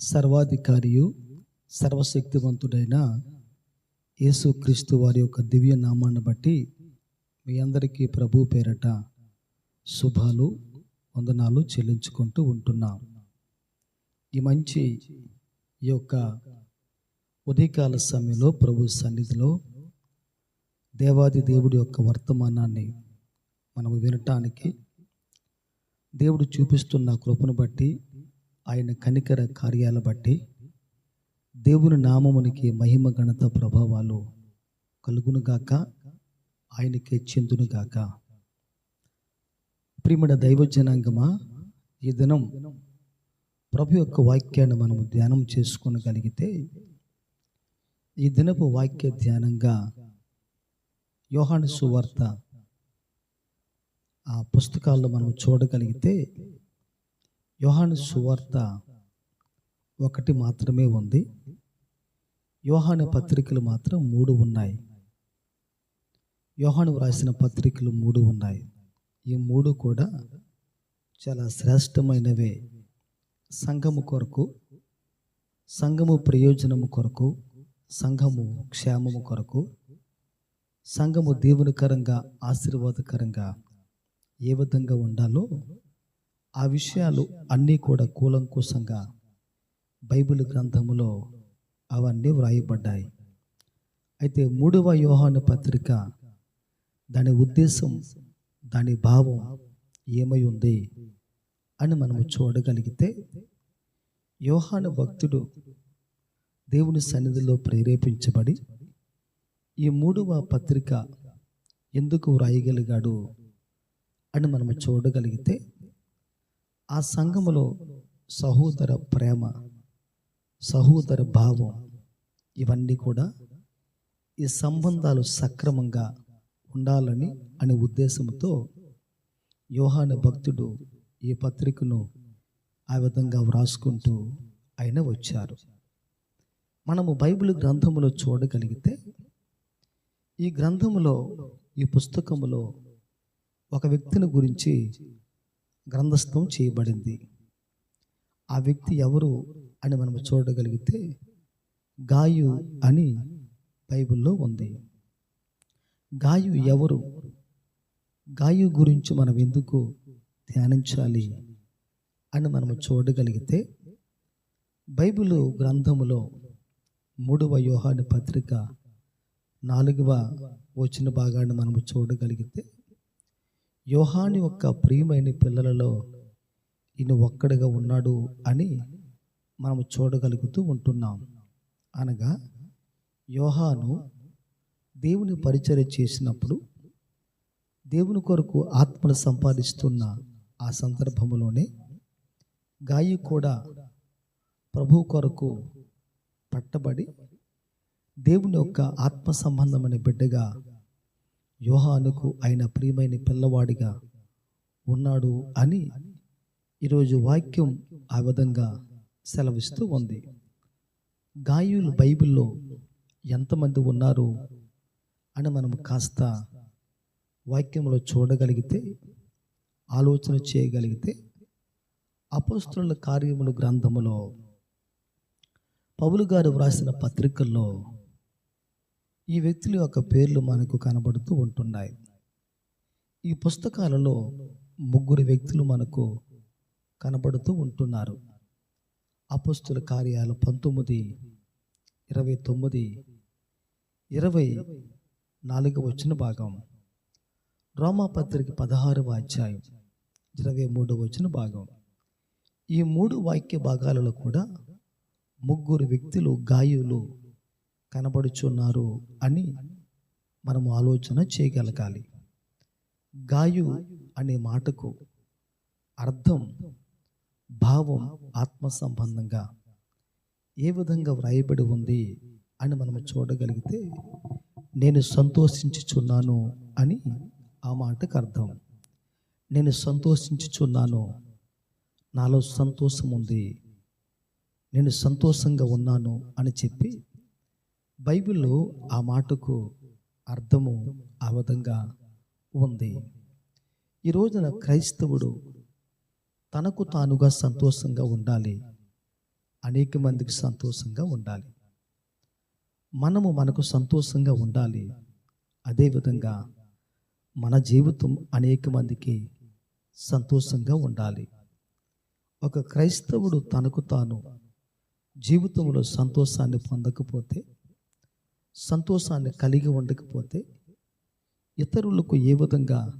సర్వాధికారియు సర్వశక్తివంతుడైన యేసుక్రీస్తు వారి యొక్క దివ్య నామాన్ని బట్టి మీ అందరికీ ప్రభు పేరట శుభాలు వందనాలు చెల్లించుకుంటూ ఉంటున్నాం. ఈ మంచి ఈ యొక్క ఉదయకాల సమయంలో ప్రభు సన్నిధిలో దేవాది దేవుడి యొక్క వర్తమానాన్ని మనం వినటానికి దేవుడు చూపిస్తున్న కృపను బట్టి ఆయన కనికర కార్యాల బట్టి దేవుని నామమునికి మహిమ ఘనత ప్రభావాలు కలుగునుగాక ఆయనకే చెందునుగాక. ప్రియమైన దైవ జనాంగమా ఈ దినం ప్రభు యొక్క వాక్యాన్ని మనము ధ్యానం చేసుకోగలిగితే ఈ దినపు వాక్య ధ్యానంగా యోహాను సువార్త ఆ పుస్తకాల్లో మనం చూడగలిగితే యోహాను సువార్త ఒకటి మాత్రమే ఉంది. యోహాను పత్రికలు మాత్రం మూడు ఉన్నాయి. యోహాను వ్రాసిన పత్రికలు మూడు ఉన్నాయి. ఈ మూడు కూడా చాలా శ్రేష్టమైనవే. సంఘము కొరకు సంఘము ప్రయోజనము కొరకు సంఘము క్షేమము కొరకు సంఘము దేవునికరంగా ఆశీర్వాదకరంగా ఏ విధంగా ఉండాలో ఆ విషయాలు అన్నీ కూడా కూలంకుశంగా బైబిల్ గ్రంథములో అవన్నీ వ్రాయబడ్డాయి. అయితే మూడవ యోహాను పత్రిక దాని ఉద్దేశం దాని భావం ఏమై ఉంది అని మనము చూడగలిగితే యోహాను భక్తుడు దేవుని సన్నిధిలో ప్రేరేపించబడి ఈ మూడవ పత్రిక ఎందుకు వ్రాయగలిగాడు అని మనము చూడగలిగితే ఆ సంఘములో సహోదర ప్రేమ సహోదర భావం ఇవన్నీ కూడా ఈ సంబంధాలు సక్రమంగా ఉండాలని అనే ఉద్దేశంతో యోహాను భక్తుడు ఈ పత్రికను ఆ విధంగా వ్రాసుకుంటూ ఆయన వచ్చారు. మనము బైబిల్ గ్రంథములో చూడగలిగితే ఈ గ్రంథములో ఈ పుస్తకములో ఒక వ్యక్తిని గురించి గ్రంథస్థం చేయబడింది. ఆ వ్యక్తి ఎవరు అని మనం చూడగలిగితే గాయు అని బైబిల్లో ఉంది. గాయు ఎవరు? గాయు గురించి మనం ఎందుకు ధ్యానించాలి అని మనము చూడగలిగితే బైబిల్ గ్రంథములో మూడవ యోహాని పత్రిక నాలుగవ వచ్చిన భాగాన్ని మనము చూడగలిగితే యోహాని యొక్క ప్రియమైన పిల్లలలో ఈయన ఒక్కడిగా ఉన్నాడు అని మనము చూడగలుగుతూ ఉంటున్నాం. అనగా యోహాను దేవుని పరిచర్య చేసినప్పుడు దేవుని కొరకు ఆత్మను సంపాదిస్తున్న ఆ సందర్భంలోనే గాయి కూడా ప్రభు కొరకు పట్టబడి దేవుని యొక్క ఆత్మ సంబంధమైన బిడ్డగా యోహానుకు ఆయన ప్రియమైన పిల్లవాడిగా ఉన్నాడు అని ఈరోజు వాక్యం ఆ విధంగా సెలవిస్తూ ఉంది. గాయులు బైబిల్లో ఎంతమంది ఉన్నారు అని మనం కాస్త వాక్యంలో చూడగలిగితే ఆలోచన చేయగలిగితే అపోస్తుల కార్యములు గ్రంథములో పౌలు గారు వ్రాసిన పత్రికల్లో ఈ వ్యక్తుల యొక్క పేర్లు మనకు కనబడుతూ ఉంటున్నాయి. ఈ పుస్తకాలలో ముగ్గురు వ్యక్తులు మనకు కనబడుతూ ఉంటున్నారు. అపస్తుల కార్యాలు పంతొమ్మిది ఇరవై తొమ్మిది ఇరవై నాలుగు వచ్చిన భాగం. రోమాపత్రిక పదహారవ అధ్యాయం ఇరవై మూడు వచ్చిన భాగం. ఈ మూడు వాక్య భాగాలలో కూడా ముగ్గురు వ్యక్తులు గాయులు కనబడుచున్నారు అని మనము ఆలోచన చేయగలగాలి. గాయు అనే మాటకు అర్థం భావం ఆత్మ సంబంధంగా ఏ విధంగా వ్రాయబడి ఉంది అని మనము చూడగలిగితే నేను సంతోషించుచున్నాను అని ఆ మాటకు అర్థం. నేను సంతోషించుచున్నాను నాలో సంతోషం ఉంది నేను సంతోషంగా ఉన్నాను అని చెప్పి బైబిల్లో ఆ మాటకు అర్థము ఆ విధంగా ఉంది. ఈ రోజున క్రైస్తవుడు తనకు తానుగా సంతోషంగా ఉండాలి. అనేక మందికి సంతోషంగా ఉండాలి. మనము మనకు సంతోషంగా ఉండాలి. అదేవిధంగా మన జీవితం అనేక మందికి సంతోషంగా ఉండాలి. ఒక క్రైస్తవుడు తనకు తాను జీవితంలో సంతోషాన్ని పొందకపోతే సంతోషాన్ని కలిగి ఉండకపోతే ఇతరులకు ఏ విధంగా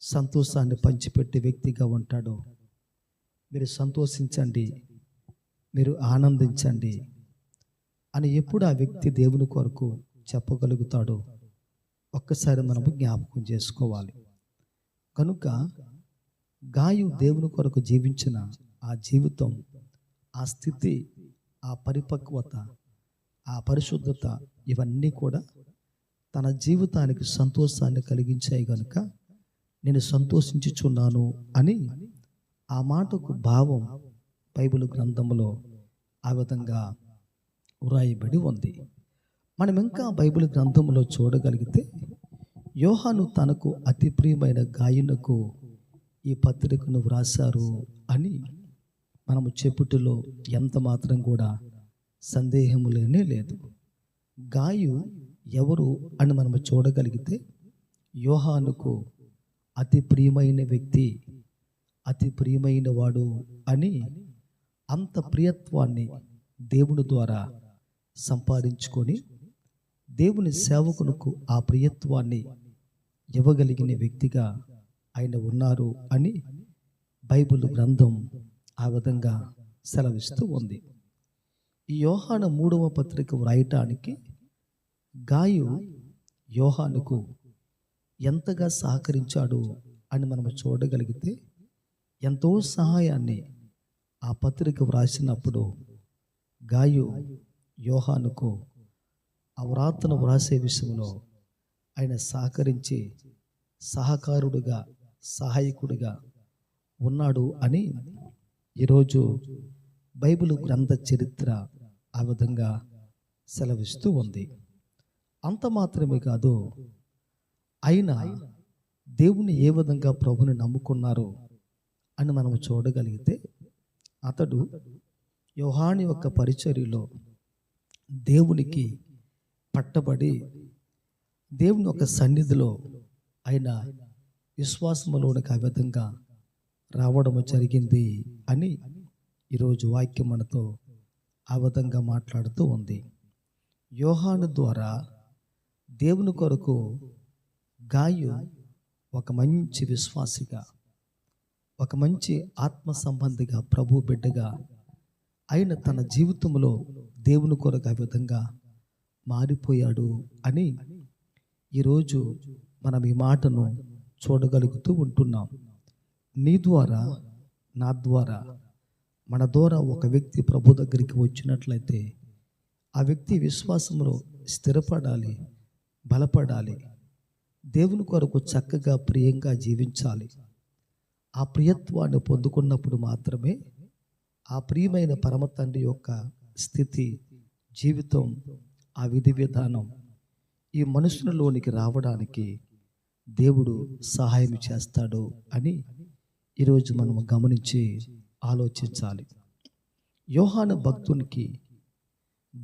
సంతోషాన్ని పంచిపెట్టే వ్యక్తిగా ఉంటాడో? మీరు సంతోషించండి. మీరు ఆనందించండి అని ఎప్పుడు ఆ వ్యక్తి దేవుని కొరకు చెప్పగలుగుతాడో ఒక్కసారి మనము జ్ఞాపకం చేసుకోవాలి. కనుక గాయు దేవుని కొరకు జీవించిన ఆ జీవితం ఆ స్థితి ఆ పరిపక్వత ఆ పరిశుద్ధత ఇవన్నీ కూడా తన జీవితానికి సంతోషాన్ని కలిగించాయి కనుక నేను సంతోషించుచున్నాను అని ఆ మాటకు భావం బైబిల్ గ్రంథంలో ఆ విధంగా వ్రాయబడి ఉంది. మనం ఇంకా బైబిల్ గ్రంథంలో చూడగలిగితే యోహాను తనకు అతి ప్రియమైన గాయనకు ఈ పత్రికను వ్రాశారు అని మనము చెప్పుటిలో ఎంత మాత్రం కూడా సందేహము లేనే లేదు. గాయు ఎవరు అని మనము చూడగలిగితే యోహానుకు అతి ప్రియమైన వ్యక్తి అతి ప్రియమైన వాడు అని అంత ప్రియత్వాన్ని దేవుని ద్వారా సంపాదించుకొని దేవుని సేవకునకు ఆ ప్రియత్వాన్ని ఇవ్వగలిగిన వ్యక్తిగా ఆయన ఉన్నారు అని బైబిల్ గ్రంథం ఆ విధంగా సెలవిస్తూ ఉంది. ఈ యోహాను మూడవ పత్రిక వ్రాయటానికి గాయు యోహానుకు ఎంతగా సహకరించాడు అని మనం చూడగలిగితే ఎంతో సహాయాన్ని ఆ పత్రిక వ్రాసినప్పుడు గాయు యోహానుకు ఆ వ్రాతను వ్రాసే విషయంలో ఆయన సహకరించి సహకారుడుగా సహాయకుడిగా ఉన్నాడు అని ఈరోజు బైబిల్ గ్రంథ చరిత్ర ఆ విధంగా సెలవిస్తూ ఉంది. అంత మాత్రమే కాదు ఆయన దేవుని ఏ విధంగా ప్రభుని నమ్ముకున్నారు అని మనం చూడగలిగితే అతడు యోహాని యొక్క పరిచర్యలో దేవునికి పట్టబడి దేవుని యొక్క సన్నిధిలో ఆయన విశ్వాసములోనికి ఆ విధంగా రావడము జరిగింది అని ఈరోజు వాక్యం మనతో ఆ విధంగా మాట్లాడుతూ ఉంది. యోహాను ద్వారా దేవుని కొరకు గాయు ఒక మంచి విశ్వాసిగా ఒక మంచి ఆత్మ సంబంధిగా ప్రభు బిడ్డగా ఆయన తన జీవితంలో దేవుని కొరకు ఆ విధంగా మారిపోయాడు అని ఈరోజు మనం ఈ మాటను చూడగలుగుతూ ఉంటున్నాం. నీ ద్వారా నా ద్వారా మన ద్వారా ఒక వ్యక్తి ప్రభు దగ్గరికి వచ్చినట్లయితే ఆ వ్యక్తి విశ్వాసంలో స్థిరపడాలి బలపడాలి దేవుని కొరకు చక్కగా ప్రియంగా జీవించాలి. ఆ ప్రియత్వాన్ని పొందుకున్నప్పుడు మాత్రమే ఆ ప్రియమైన పరమ తండ్రి యొక్క స్థితి జీవితం ఆ విధి విధానం ఈ మనుషులలోనికి రావడానికి దేవుడు సహాయం చేస్తాడు అని ఈరోజు మనం గమనించి ఆలోచించాలి. యోహాను భక్తునికి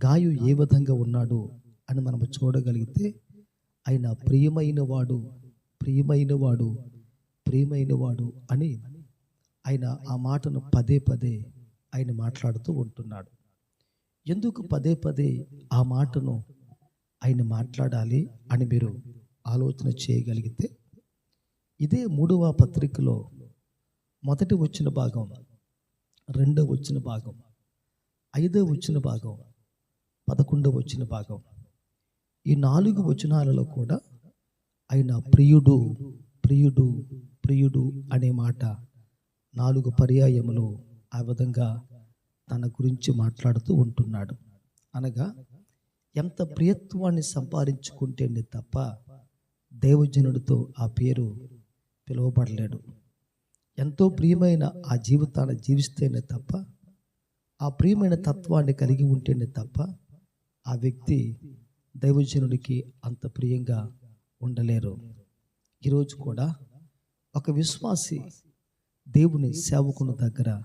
గాయు ఏ విధంగా ఉన్నాడు అని మనం చూడగలిగితే ఆయన ప్రియమైన వాడు ప్రియమైన వాడు ప్రియమైన వాడు అని ఆయన ఆ మాటను పదే పదే ఆయన మాట్లాడుతూ ఉంటున్నాడు. ఎందుకు పదే పదే ఆ మాటను ఆయన మాట్లాడాలి అని మీరు ఆలోచన చేయగలిగితే ఇదే మూడవ పత్రికలో మొదటి వచ్చిన భాగం రెండో వచ్చిన భాగం ఐదో వచ్చిన భాగం పదకొండవ వచ్చిన భాగం. ఈ నాలుగు వచనాలలో కూడా ఆయన ప్రియుడు ప్రియుడు ప్రియుడు అనే మాట నాలుగు పర్యాయములు ఆ విధంగా తన గురించి మాట్లాడుతూ ఉంటున్నాడు. అనగా ఎంత ప్రియత్వాన్ని సంపాదించుకుంటేనే తప్ప దేవజనుడితో ఆ పేరు పిలువబడలేడు. ఎంతో ప్రియమైన ఆ జీవితాన్ని జీవిస్తేనే తప్ప ఆ ప్రియమైన తత్వాన్ని కలిగి ఉంటేనే తప్ప ఆ వ్యక్తి దైవజనుడికి అంత ప్రియంగా ఉండలేరు. ఈరోజు కూడా ఒక విశ్వాసి దేవుని సేవకుని దగ్గర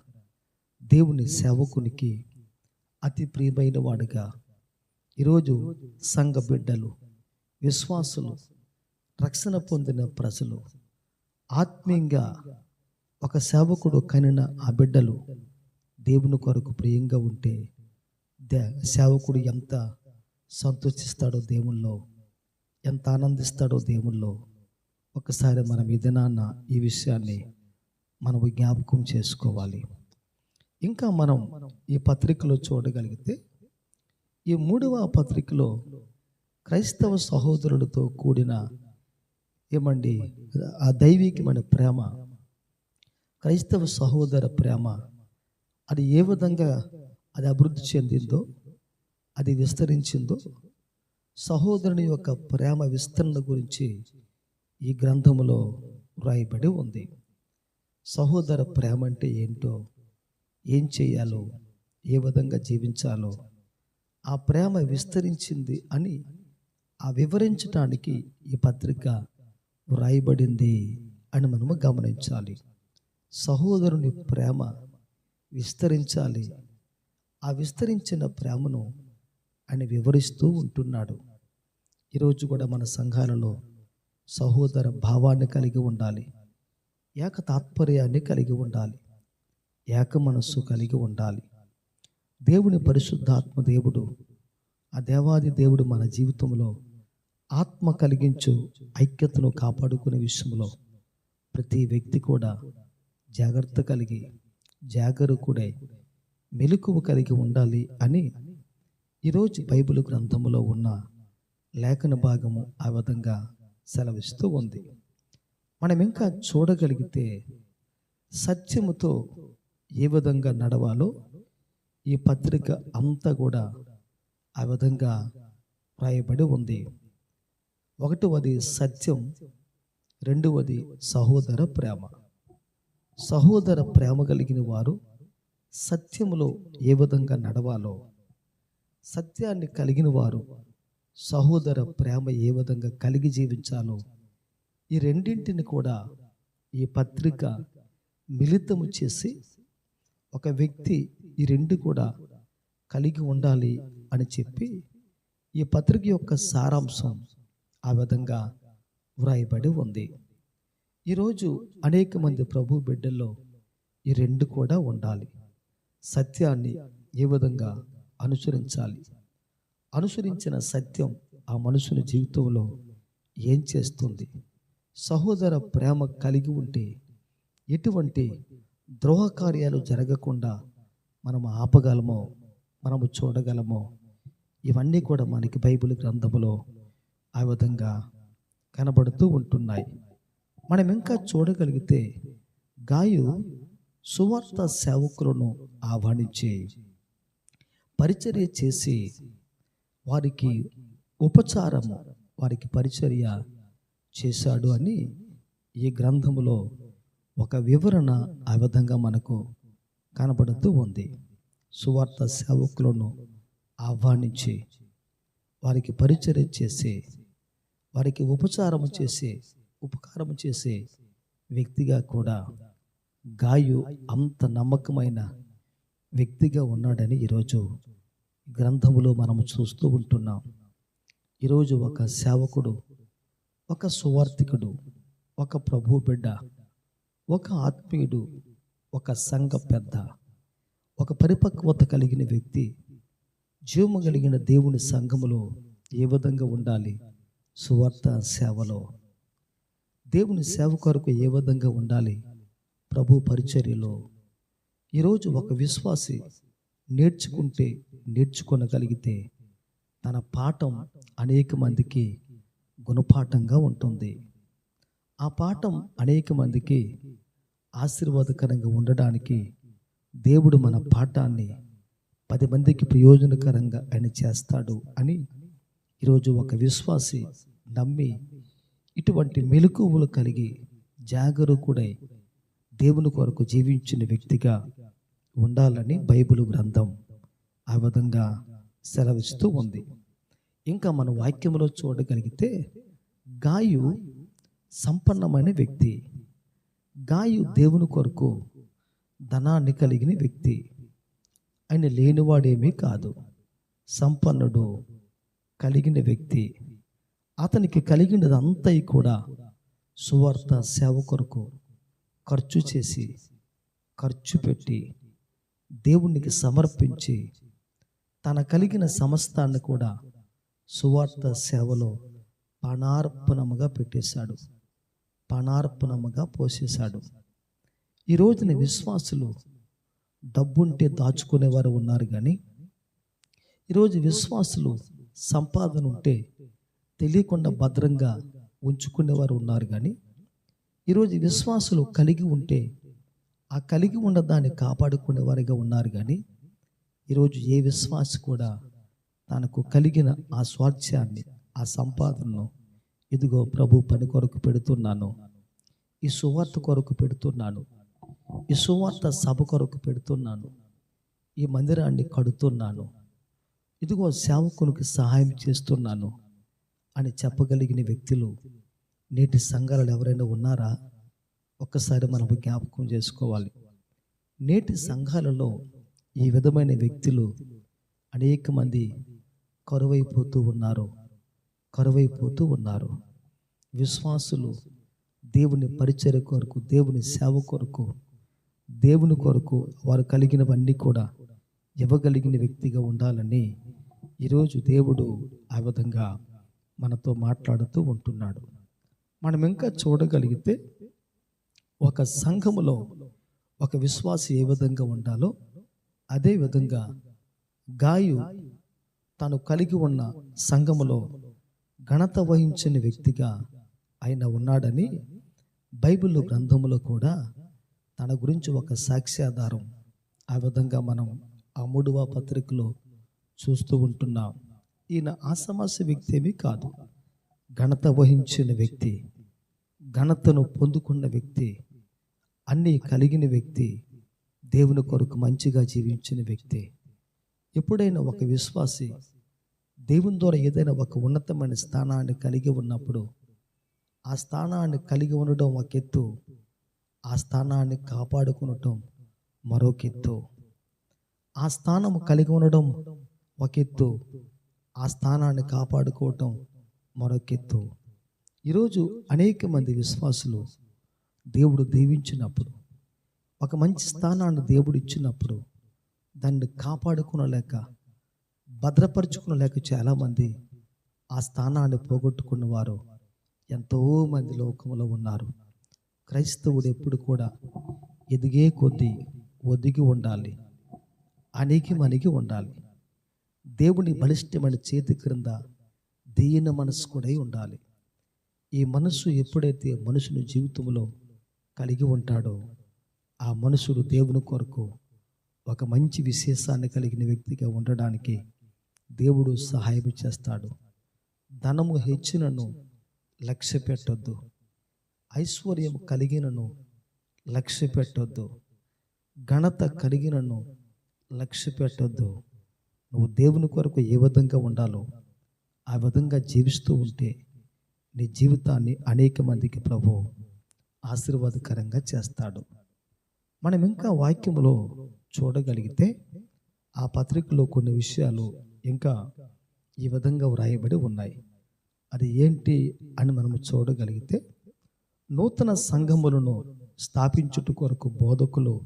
దేవుని సేవకునికి అతి ప్రియమైన వాడుగా ఈరోజు సంఘ బిడ్డలు విశ్వాసులు రక్షణ పొందిన ప్రజలు ఆత్మీయంగా ఒక సేవకుడు కనిన ఆ బిడ్డలు దేవుని కొరకు ప్రియంగా ఉంటే దే సేవకుడు ఎంత సంతోషిస్తాడో దేవుల్లో ఎంత ఆనందిస్తాడో దేవుల్లో ఒకసారి మనం ఈ దినాన్న ఈ విషయాన్ని మనం జ్ఞాపకం చేసుకోవాలి. ఇంకా మనం ఈ పత్రికలో చూడగలిగితే ఈ మూడవ పత్రికలో క్రైస్తవ సహోదరులతో కూడిన ఏమండి ఆ దైవికమైన ప్రేమ క్రైస్తవ సహోదర ప్రేమ అది ఏ విధంగా అది అభివృద్ధి చెందిందో అది విస్తరించిందో సహోదరుని యొక్క ప్రేమ విస్తరణ గురించి ఈ గ్రంథంలో వ్రాయబడి ఉంది. సహోదర ప్రేమ అంటే ఏంటో ఏం చేయాలో ఏ విధంగా జీవించాలో ఆ ప్రేమ విస్తరించింది అని ఆ వివరించడానికి ఈ పత్రిక వ్రాయబడింది అని మనము గమనించాలి. సహోదరుని ప్రేమ విస్తరించాలి. ఆ విస్తరించిన ప్రేమను ఆయన వివరిస్తూ ఉంటున్నాడు. ఈరోజు కూడా మన సంఘాలలో సహోదర భావాన్ని కలిగి ఉండాలి. ఏక తాత్పర్యాన్ని కలిగి ఉండాలి. ఏక మనస్సు కలిగి ఉండాలి. దేవుని పరిశుద్ధాత్మ దేవుడు ఆ దేవాది దేవుడు మన జీవితంలో ఆత్మ కలిగించు ఐక్యతను కాపాడుకునే విషయంలో ప్రతి వ్యక్తి కూడా జాగ్రత్త కలిగి జాగరూకుడై మెలకువ కలిగి ఉండాలి అని ఈరోజు బైబిల్ గ్రంథంలో ఉన్న లేఖన భాగము ఆ విధంగా సెలవిస్తూ ఉంది. మనం ఇంకా చూడగలిగితే సత్యముతో ఏ విధంగా నడవాలో ఈ పత్రిక అంతా కూడా ఆ విధంగా రాయబడి ఉంది. ఒకటవది సత్యం రెండవది సహోదర ప్రేమ. సహోదర ప్రేమ కలిగిన వారు సత్యములో ఏ విధంగా నడవాలో సత్యాన్ని కలిగిన వారు సహోదర ప్రేమ ఏ విధంగా కలిగి జీవించాలో ఈ రెండింటిని కూడా ఈ పత్రిక మిళితము చేసి ఒక వ్యక్తి ఈ రెండు కూడా కలిగి ఉండాలి అని చెప్పి ఈ పత్రిక యొక్క సారాంశం ఆ విధంగా వ్రాయబడి ఉంది. ఈరోజు అనేక మంది ప్రభు బిడ్డల్లో ఈ రెండు కూడా ఉండాలి. సత్యాన్ని ఏ విధంగా అనుసరించాలి? అనుసరించిన సత్యం ఆ మనుషుని జీవితంలో ఏం చేస్తుంది? సహోదర ప్రేమ కలిగి ఉంటే ఎటువంటి ద్రోహ కార్యాలు జరగకుండా మనం ఆపగలమో మనము చూడగలమో ఇవన్నీ కూడా మనకి బైబిల్ గ్రంథములో ఆ విధంగా కనబడుతూ ఉంటున్నాయి. మనం ఇంకా చూడగలిగితే గాయు సువార్త సేవకులను ఆహ్వానించి పరిచర్య చేసి వారికి ఉపచారము వారికి పరిచర్య చేశాడు అని ఈ గ్రంథములో ఒక వివరణ ఆ విధంగా మనకు కనబడుతూ ఉంది. సువార్త సేవకులను ఆహ్వానించి వారికి పరిచర్య చేసి వారికి ఉపచారం చేసే ఉపకారం చేసే వ్యక్తిగా కూడా గాయు అంత నమ్మకమైన వ్యక్తిగా ఉన్నాడని ఈరోజు గ్రంథములో మనము చూస్తూ ఉంటున్నాం. ఈరోజు ఒక సేవకుడు ఒక సువార్థికుడు ఒక ప్రభు బిడ్డ ఒక ఆత్మీయుడు ఒక సంఘ పెద్ద ఒక పరిపక్వత కలిగిన వ్యక్తి జీవము కలిగిన దేవుని సంఘములో ఏ విధంగా ఉండాలి? సువార్త సేవలో దేవుని సేవ కొరకు ఏ విధంగా ఉండాలి? ప్రభు పరిచర్యలో ఈరోజు ఒక విశ్వాసి నేర్చుకుంటే నేర్చుకొనగలిగితే తన పాఠం అనేక మందికి గుణపాఠంగా ఉంటుంది. ఆ పాఠం అనేక మందికి ఆశీర్వాదకరంగా ఉండడానికి దేవుడు మన పాఠాన్ని పది మందికి ప్రయోజనకరంగా ఆయన చేస్తాడు అని ఈరోజు ఒక విశ్వాసి నమ్మి ఇటువంటి మెలకువలు కలిగి జాగరూకుడై దేవుని కొరకు జీవించిన వ్యక్తిగా ఉండాలని బైబిల్ గ్రంథం ఆ విధంగా సెలవిస్తూ ఉంది. ఇంకా మన వాక్యంలో చూడగలిగితే గాయు సంపన్నమైన వ్యక్తి గాయు దేవుని కొరకు ధనాన్ని కలిగిన వ్యక్తి ఆయన లేనివాడేమీ కాదు సంపన్నుడు కలిగిన వ్యక్తి. అతనికి కలిగినదంతా కూడా సువార్త సేవ కొరకు ఖర్చు చేసి ఖర్చు పెట్టి దేవునికి సమర్పించి తన కలిగిన సమస్తాన్ని కూడా సువార్త సేవలో పణార్పణముగా పెట్టేశాడు. పణార్పణముగా పోసేశాడు. ఈ రోజున విశ్వాసులు డబ్బుంటే దాచుకునేవారు ఉన్నారు కానీ ఈరోజు విశ్వాసులు సంపాదన ఉంటే తెలియకుండా భద్రంగా ఉంచుకునేవారు ఉన్నారు కానీ ఈరోజు విశ్వాసులు కలిగి ఉంటే ఆ కలిగి ఉన్న దాన్ని కాపాడుకునేవారిగా ఉన్నారు కానీ ఈరోజు ఏ విశ్వాస కూడా తనకు కలిగిన ఆ స్వార్థ్యాన్ని ఆ సంపాదనను ఇదిగో ప్రభు పని కొరకు పెడుతున్నాను ఈ సువార్త కొరకు పెడుతున్నాను ఈ సువార్త సభ కొరకు పెడుతున్నాను ఈ మందిరాన్ని కడుతున్నాను ఇదిగో సేవకునికి సహాయం చేస్తున్నాను అని చెప్పగలిగిన వ్యక్తులు నేటి సంఘాలలో ఎవరైనా ఉన్నారా? ఒక్కసారి మనం జ్ఞాపకం చేసుకోవాలి. నేటి సంఘాలలో ఈ విధమైన వ్యక్తులు అనేక మంది కరువైపోతూ ఉన్నారు. కరువైపోతూ ఉన్నారు. విశ్వాసులు దేవుని పరిచయ కొరకు దేవుని సేవ కొరకు దేవుని కొరకు వారు కలిగినవన్నీ కూడా ఇవ్వగలిగిన వ్యక్తిగా ఉండాలని ఈరోజు దేవుడు ఆ విధంగా మనతో మాట్లాడుతూ ఉంటున్నాడు. మనం ఇంకా చూడగలిగితే ఒక సంఘములో ఒక విశ్వాసి ఏ విధంగా ఉండాలో అదే విధంగా గాయు తాను కలిగి ఉన్న సంఘములో ఘనత వహించిన వ్యక్తిగా ఆయన ఉన్నాడని బైబిల్ గ్రంథములో కూడా తన గురించి ఒక సాక్ష్యాధారం ఆ విధంగా మనం ఆ మూడవ పత్రికలో చూస్తూ ఉంటున్నాం. ఈయన ఆసమాస వ్యక్తి ఏమీ కాదు. ఘనత వహించిన వ్యక్తి ఘనతను పొందుకున్న వ్యక్తి అన్నీ కలిగిన వ్యక్తి దేవుని కొరకు మంచిగా జీవించిన వ్యక్తి. ఎప్పుడైనా ఒక విశ్వాసి దేవుని ద్వారా ఏదైనా ఒక ఉన్నతమైన స్థానాన్ని కలిగి ఉన్నప్పుడు ఆ స్థానాన్ని కలిగి ఉండడం ఒక ఎత్తు ఆ స్థానాన్ని కాపాడుకునటం మరొక ఎత్తు. ఆ స్థానం కలిగి ఉండడం ఒక ఎత్తు ఆ స్థానాన్ని కాపాడుకోవటం మరొకెత్తు ఈరోజు అనేక మంది విశ్వాసులు దేవుడు దీవించినప్పుడు ఒక మంచి స్థానాన్ని దేవుడు ఇచ్చినప్పుడు దాన్ని కాపాడుకునలేక భద్రపరుచుకునలేక చాలామంది ఆ స్థానాన్ని పోగొట్టుకున్న వారు ఎంతో మంది లోకంలో ఉన్నారు. క్రైస్తవుడు ఎప్పుడు కూడా ఎదిగే కొద్దీ ఒదిగి ఉండాలి. అణిగి మణిగి ఉండాలి. దేవుని బలిష్టమైన చేతి క్రింద దీన మనసు కూడా ఉండాలి. ఈ మనసు ఎప్పుడైతే మనుషుని జీవితంలో కలిగి ఉంటాడో ఆ మనుషుడు దేవుని కొరకు ఒక మంచి విశేషాన్ని కలిగిన వ్యక్తిగా ఉండడానికి దేవుడు సహాయం చేస్తాడు. ధనము హెచ్చినను లక్ష్య పెట్టొద్దు. ఐశ్వర్యం కలిగినను లక్ష్య పెట్టొద్దు. ఘనత కలిగినను లక్ష్య పెట్టొద్దు. నువ్వు దేవుని కొరకు ఏ విధంగా ఉండాలో ఆ విధంగా జీవిస్తూ ఉంటే నీ జీవితాన్ని అనేక మందికి ప్రభు ఆశీర్వాదకరంగా చేస్తాడు. మనం ఇంకా వాక్యంలో చూడగలిగితే ఆ పత్రికలో కొన్ని విషయాలు ఇంకా ఈ విధంగా వ్రాయబడి ఉన్నాయి. అది ఏంటి అని మనము చూడగలిగితే నూతన సంఘములను స్థాపించుట కొరకు బోధకులు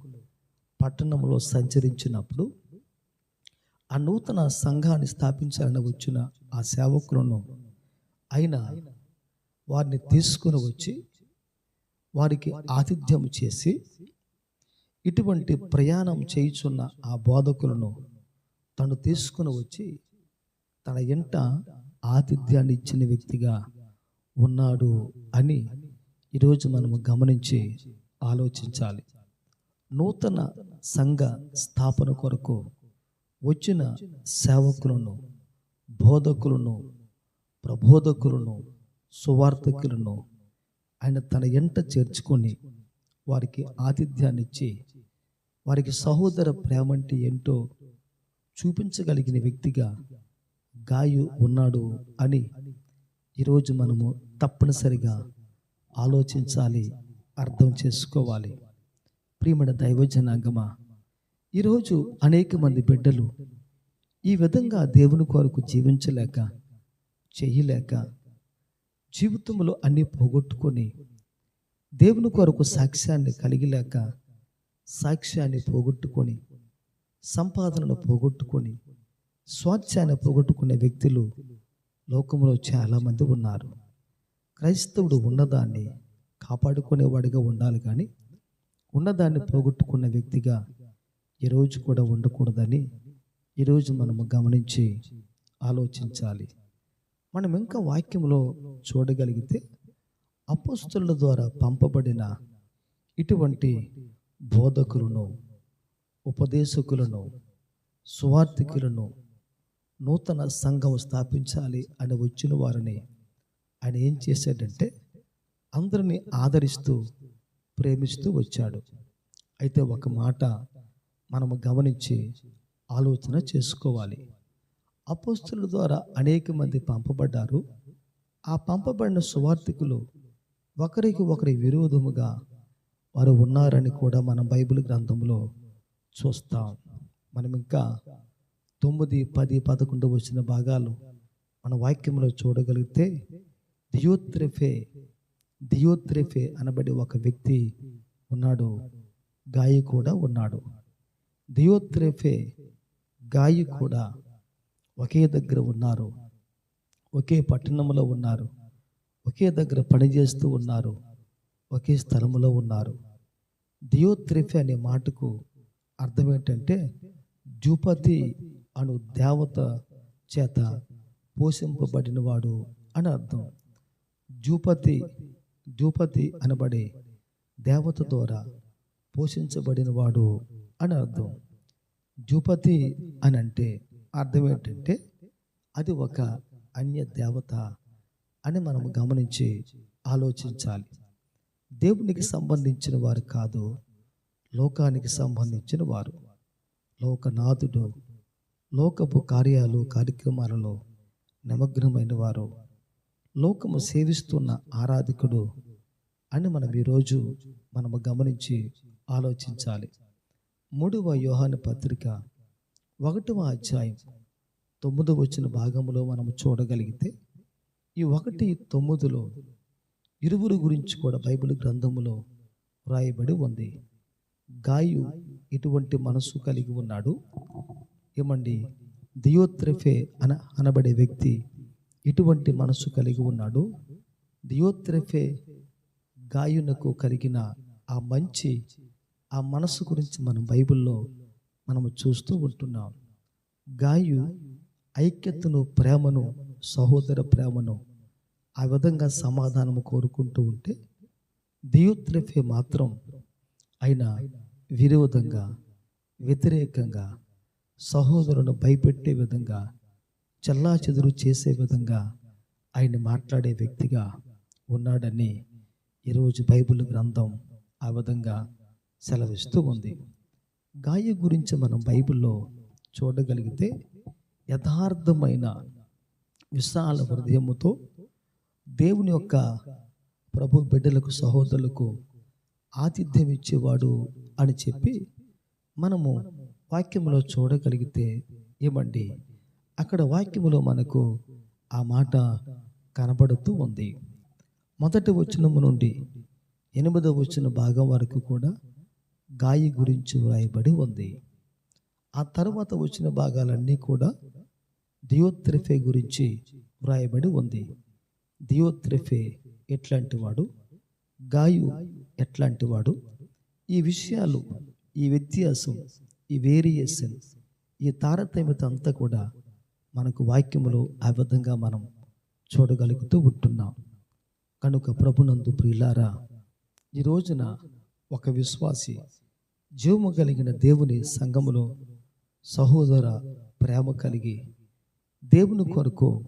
పట్టణంలో సంచరించినప్పుడు ఆ నూతన సంఘాన్ని స్థాపించాలని వచ్చిన ఆ సేవకులను ఆయన వారిని తీసుకుని వచ్చి వారికి ఆతిథ్యం చేసి ఇటువంటి ప్రయాణం చేయుచున్న ఆ బోధకులను తను తీసుకుని వచ్చి తన ఇంట ఆతిథ్యాన్ని ఇచ్చిన వ్యక్తిగా ఉన్నాడు అని ఈరోజు మనము గమనించి ఆలోచించాలి. నూతన సంఘ స్థాపన కొరకు వచ్చిన సేవకులను బోధకులను ప్రబోధకులను సువార్థకులను ఆయన తన ఎంట చేర్చుకొని వారికి ఆతిథ్యాన్ని ఇచ్చి వారికి సహోదర ప్రేమ అంటే ఏంటో చూపించగలిగిన వ్యక్తిగా గాయు ఉన్నాడు అని ఈరోజు మనము తప్పనిసరిగా ఆలోచించాలి అర్థం చేసుకోవాలి. ప్రియమైన దైవజనాంగమా ఈరోజు అనేక మంది బిడ్డలు ఈ విధంగా దేవుని కొరకు జీవించలేక చేయలేక జీవితంలో అన్నీ పోగొట్టుకొని దేవుని కొరకు సాక్ష్యాన్ని కలిగిలేక సాక్ష్యాన్ని పోగొట్టుకొని సంపాదనను పోగొట్టుకొని స్వాచ్ఛాన్ని పోగొట్టుకునే వ్యక్తులు లోకంలో చాలామంది ఉన్నారు. క్రైస్తవుడు ఉన్నదాన్ని కాపాడుకునేవాడిగా ఉండాలి కానీ ఉన్నదాన్ని పోగొట్టుకున్న వ్యక్తిగా ఈరోజు కూడా ఉండకూడదని ఈరోజు మనము గమనించి ఆలోచించాలి. మనం ఇంకా వాక్యంలో చూడగలిగితే అపోస్తుల ద్వారా పంపబడిన ఇటువంటి బోధకులను ఉపదేశకులను సువార్థికులను నూతన సంఘం స్థాపించాలి అని వచ్చిన వారిని ఆయన ఏం చేశాడంటే అందరినీ ఆదరిస్తూ ప్రేమిస్తూ వచ్చాడు. అయితే ఒక మాట మనము గమనించి ఆలోచన చేసుకోవాలి. అపోస్తుల ద్వారా అనేక మంది పంపబడ్డారు. ఆ పంపబడిన సువార్థికులు ఒకరికి ఒకరి విరోధముగా వారు ఉన్నారని కూడా మనం బైబిల్ గ్రంథంలో చూస్తాం. మనం ఇంకా తొమ్మిది పది పదకొండు వచ్చిన భాగాలు మన వాక్యంలో చూడగలిగితే దియోత్రిఫే దియోత్రిఫే అనబడి ఒక వ్యక్తి ఉన్నాడు. గాయి కూడా ఉన్నాడు. దియోత్రేఫే గాయి కూడా ఒకే దగ్గర ఉన్నారు. ఒకే పట్టణంలో ఉన్నారు. ఒకే దగ్గర పనిచేస్తూ ఉన్నారు. ఒకే స్థలంలో ఉన్నారు. దియోత్రెఫే అనే మాటకు అర్థం ఏంటంటే జూపతి అను దేవత చేత పోషింపబడినవాడు అని అర్థం. జూపతి జూపతి అనబడే దేవత ద్వారా పోషించబడినవాడు అని అర్థం. జూపతి అని అంటే అర్థం ఏంటంటే అది ఒక అన్య దేవత అని మనం గమనించి ఆలోచించాలి. దేవునికి సంబంధించిన వారు కాదు లోకానికి సంబంధించిన వారు. లోకనాథుడు లోకపు కార్యాలు కార్యక్రమాలలో నిమగ్నమైన వారు. లోకము సేవిస్తున్న ఆరాధికుడు అని మనం ఈరోజు మనము గమనించి ఆలోచించాలి. మూడవ యోహాను పత్రిక ఒకటవ అధ్యాయం తొమ్మిదవ వచ్చిన భాగంలో మనము చూడగలిగితే ఈ ఒకటి తొమ్మిదిలో ఇరువురు గురించి కూడా బైబిల్ గ్రంథములో వ్రాయబడి ఉంది. గాయు ఇటువంటి మనసు కలిగి ఉన్నాడు. ఏమండి? దియోత్రెఫే అన అనబడే వ్యక్తి ఇటువంటి మనసు కలిగి ఉన్నాడు. దియోత్రెఫే గాయునకు కలిగిన ఆ మంచి ఆ మనసు గురించి మనం బైబిల్లో మనము చూస్తూ ఉంటున్నాం. గాయు ఐక్యతను ప్రేమను సహోదర ప్రేమను ఆ విధంగా సమాధానము కోరుకుంటూ ఉంటే దియోత్రఫే మాత్రం ఆయన విరోధంగా వ్యతిరేకంగా సహోదరును భయపెట్టే విధంగా చల్లా చెదురు చేసే విధంగా ఆయన మాట్లాడే వ్యక్తిగా ఉన్నాడని ఈరోజు బైబిల్ గ్రంథం ఆ విధంగా సెలవిస్తూ ఉంది. గాయ గురించి మనం బైబిల్లో చూడగలిగితే యథార్థమైన విశాల హృదయముతో దేవుని యొక్క ప్రభు బిడ్డలకు సహోదరులకు ఆతిథ్యం ఇచ్చేవాడు అని చెప్పి మనము వాక్యంలో చూడగలిగితే ఏమండి? అక్కడ వాక్యములో మనకు ఆ మాట కనబడుతూ ఉంది. మొదటి వచనము నుండి ఎనిమిదవ వచ్చిన భాగం వరకు కూడా గాయ గురించి వ్రాయబడి ఉంది. ఆ తర్వాత వచ్చిన భాగాలన్నీ కూడా దియోత్రిఫే గురించి వ్రాయబడి ఉంది. దియోత్రిఫే ఎట్లాంటి వాడు? గాయు ఎట్లాంటి వాడు? ఈ విషయాలు ఈ వ్యత్యాసం ఈ వేరియేషన్ ఈ తారతమ్యత అంతా కూడా మనకు వాక్యములో ఆ విధంగా మనం చూడగలుగుతూ ఉంటున్నాం. కనుక ప్రభునందు ప్రియులారా ఈ రోజున ఒక విశ్వాసి జీవము కలిగిన దేవుని సంఘములో సహోదర ప్రేమ కలిగి దేవుని కొరకు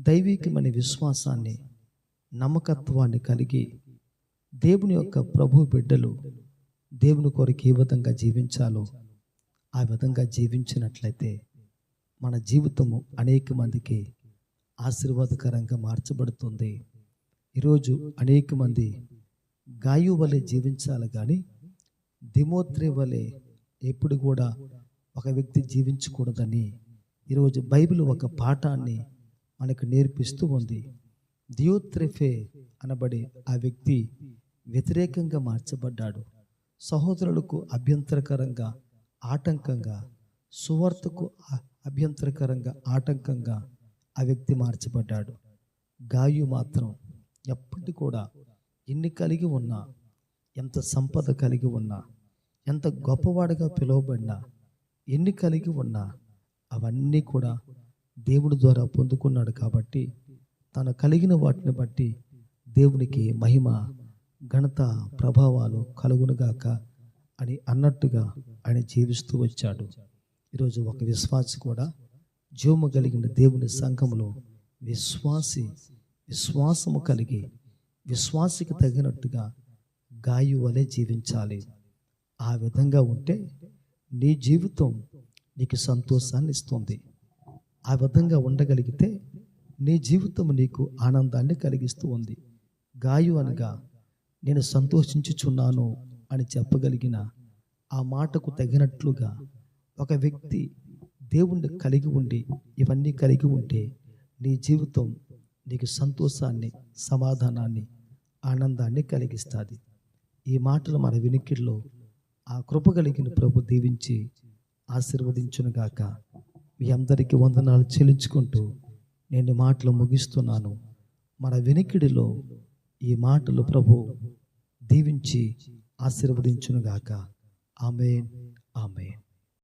దైవికమైన విశ్వాసాన్ని నమ్మకత్వాన్ని కలిగి దేవుని యొక్క ప్రభు బిడ్డలు దేవుని కొరకు ఏ విధంగా జీవించాలో ఆ విధంగా జీవించినట్లయితే మన జీవితము అనేక మందికి ఆశీర్వాదకరంగా మార్చబడుతుంది. ఈరోజు అనేక మంది గాయు వలె జీవించాలి కానీ దిమోత్రి వలె ఎప్పుడు కూడా ఒక వ్యక్తి జీవించకూడదని ఈరోజు బైబిల్ ఒక పాఠాన్ని మనకు నేర్పిస్తూ ఉంది. దియోత్రిఫే అనబడే ఆ వ్యక్తి వ్యతిరేకంగా మార్చబడ్డాడు. సహోదరులకు అభ్యంతరకరంగా ఆటంకంగా సువార్తకు అభ్యంతరకరంగా ఆటంకంగా ఆ వ్యక్తి మార్చబడ్డాడు. గాయు మాత్రం ఎప్పటి కూడా ఎన్ని కలిగి ఉన్నా ఎంత సంపద కలిగి ఉన్నా ఎంత గొప్పవాడిగా పిలువబడినా ఎన్ని కలిగి ఉన్నా అవన్నీ కూడా దేవుడి ద్వారా పొందుకున్నాడు కాబట్టి తను కలిగిన వాటిని బట్టి దేవునికి మహిమ ఘనత ప్రభావాలు కలుగునుగాక అని అన్నట్టుగా ఆయన జీవిస్తూ వచ్చాడు. ఈరోజు ఒక విశ్వాసి కూడా జీవము కలిగిన దేవుని సంఘములో విశ్వాసి విశ్వాసము కలిగి విశ్వాసికి తగినట్టుగా గాయు వలె జీవించాలి. ఆ విధంగా ఉంటే నీ జీవితం నీకు సంతోషాన్ని ఇస్తుంది. ఆ విధంగా ఉండగలిగితే నీ జీవితం నీకు ఆనందాన్ని కలిగిస్తూ ఉంది. గాయు అనగా నేను సంతోషించుచున్నాను అని చెప్పగలిగిన ఆ మాటకు తగినట్లుగా ఒక వ్యక్తి దేవుణ్ణి కలిగి ఉండి ఇవన్నీ కలిగి ఉంటే నీ జీవితం నీకు సంతోషాన్ని సమాధానాన్ని ఆనందాన్ని కలిగిస్తుంది. ఈ మాటలు మన వినికిడిలో ఆ కృప కలిగిన ప్రభు దీవించి ఆశీర్వదించునుగాక మీ అందరికీ వందనాలు చెల్లించుకుంటూ నేను మాటలు ముగిస్తున్నాను. మన వినికిడిలో ఈ మాటలు ప్రభు దీవించి ఆశీర్వదించునుగాక ఆమె ఆమెన్.